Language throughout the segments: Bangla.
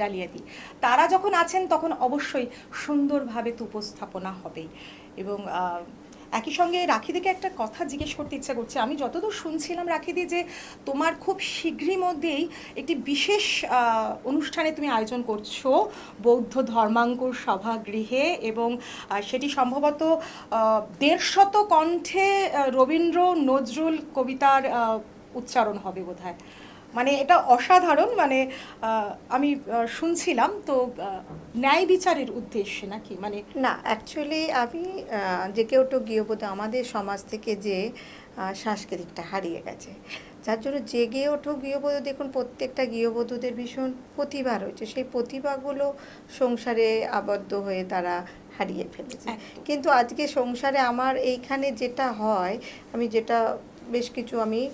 ডালিয়া দি তারা যখন আছেন তখন অবশ্যই সুন্দরভাবে তো উপস্থাপনা হবেই এবং একই সঙ্গে রাখিদিকে একটা কথা জিজ্ঞেস করতে ইচ্ছা করছে। আমি যতদূর শুনছিলাম রাখিদি যে তোমার খুব শীঘ্রই মধ্যেই একটি বিশেষ অনুষ্ঠানে তুমি আয়োজন করছ, বৌদ্ধ ধর্মাঙ্কুর সভাগৃহে এবং সেটি সম্ভবত দেড়শত কণ্ঠে রবীন্দ্র নজরুল কবিতার উচ্চারণ হবে বোধহয়। মানে এটা অসাধারণ মানে আমি শুনছিলাম তো ন্যায় বিচারের উদ্দেশ্যে নাকি? মানে না অ্যাকচুয়ালি আমি যে কেউটো গৃহবধূ আমাদের সমাজ থেকে যে সাংস্কৃতিকটা হারিয়ে গেছে যার জন্য জেগে ওঠো গৃহবধূ। দেখুন প্রত্যেকটা গৃহবধূদের ভীষণ প্রতিভা রয়েছে। সেই প্রতিভাগুলো সংসারে আবদ্ধ হয়ে তারা হারিয়ে ফেলেছে। কিন্তু আজকে সংসারে আমার এইখানে যেটা হয় আমি যেটা বেশ কিছু আমি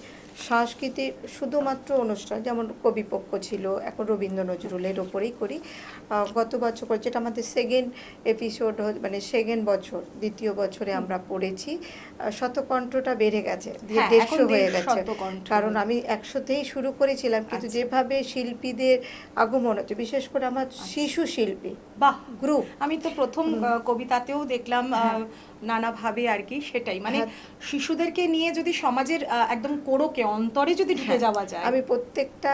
সাংস্কৃতিক শুধুমাত্র অনুষ্ঠান যেমন কবিপক্ষ ছিল এখন রবীন্দ্র নজরুলের ওপরেই করি। গত বছর করে যেটা আমাদের সেকেন্ড এপিসোড মানে সেকেন্ড বছর দ্বিতীয় বছরে আমরা পড়েছি শতকণ্ঠটা বেড়ে গেছে হ্যাঁ, দেড়শো হয়ে গেছে। কারণ আমি একশোতেই শুরু করেছিলাম কিন্তু আচ্ছা। যেভাবে শিল্পীদের আগমন হচ্ছে বিশেষ করে আমার শিশু শিল্পী বাহ! গ্রুপ। আমি তো প্রথম কবিতাতেও দেখলাম হ্যাঁ। নানাভাবে আর কি সেটাই। মানে হ্যাঁ। শিশুদেরকে নিয়ে যদি সমাজের আহ, একদম কোরকে অন্তরে যদি ঢুকে হ্যাঁ, যাওয়া যায়। আমি প্রত্যেকটা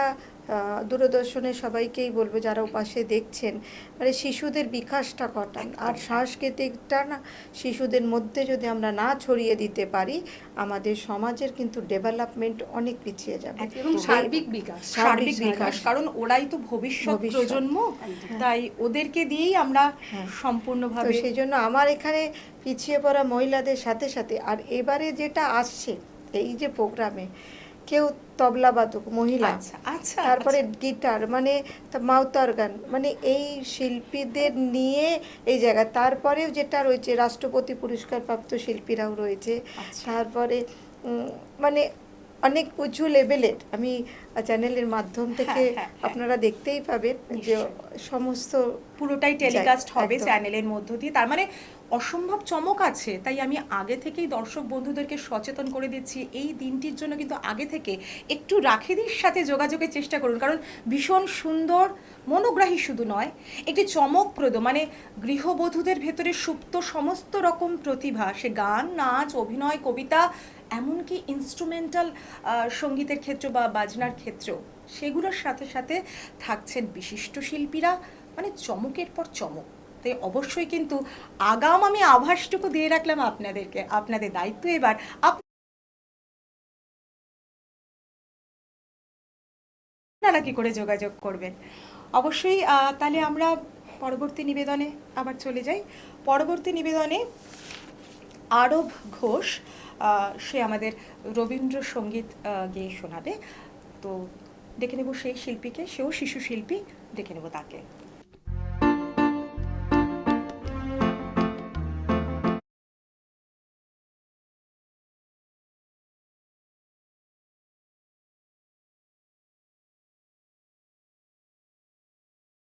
আহ, দূরদর্শনের সবাইকেই বলব যারা উপাসে দেখছেন মানে শিশুদের বিকাশটা ঘটান আর সাংস্কৃতিকটা না শিশুদের মধ্যে যদি আমরা না ছড়িয়ে দিতে পারি আমাদের সমাজের কিন্তু ডেভেলপমেন্ট অনেক পিছিয়ে যাবে এবং সার্বিক বিকাশ সার্বিক বিকাশ। কারণ ওরাই তো ভবিষ্যৎ। প্রজন্ম তাই ওদেরকে দিয়েই আমরা হ্যাঁ। সম্পূর্ণভাবে সেই জন্য আমার এখানে পিছিয়ে পড়া মহিলাদের সাথে সাথে আর এবারে যেটা আসছে এই যে প্রোগ্রামে কেউ তবলা বাদক মহিলা আচ্ছা আচ্ছা তারপরে আচ্ছা। গিটার মানে মাউতার গান মানে এই শিল্পীদের নিয়ে এই জায়গা তারপরেও যেটা রয়েছে রাষ্ট্রপতি পুরস্কার প্রাপ্ত শিল্পীরাও রয়েছে আচ্ছা। তারপরে মানে অনেক উঁচু লেভেলের আমি চ্যানেলের মাধ্যম থেকে হ্যাঁ, হ্যাঁ। আপনারা দেখতেই পাবেন যে সমস্ত পুরোটাই টেলিকাস্ট হবে চ্যানেলের মধ্য দিয়ে। তার মানে অসম্ভব চমক আছে তাই আমি আগে থেকেই দর্শক বন্ধুদেরকে সচেতন করে দিচ্ছি এই দিনটির জন্য কিন্তু আগে থেকে একটু রাখিদির সাথে যোগাযোগের চেষ্টা করুন কারণ ভীষণ সুন্দর মনোগ্রাহী শুধু নয় একটি চমকপ্রদ মানে গৃহবধূদের ভেতরে সুপ্ত সমস্ত রকম প্রতিভা সে গান নাচ অভিনয় কবিতা এমনকি ইনস্ট্রুমেন্টাল সঙ্গীতের ক্ষেত্র বা বাজনার ক্ষেত্রেও সেগুলোর সাথে সাথে থাকছেন বিশিষ্ট শিল্পীরা মানে চমকের পর চমক। তাই অবশ্যই কিন্তু আগাম আমি আভাসটুকু দিয়ে রাখলাম আপনাদেরকে, আপনাদের দায়িত্ব এবার আপনারা কি করে যোগাযোগ করবেন? অবশ্যই তাহলে আমরা পরবর্তী নিবেদনে আবার চলে যাই। পরবর্তী নিবেদনে আরব ঘোষ সে আমাদের রবীন্দ্রসঙ্গীত গেয়ে শোনাবে। তো ডেকে নেব সেই শিল্পীকে, সেও শিশু শিল্পী ডেকে নেব তাকে।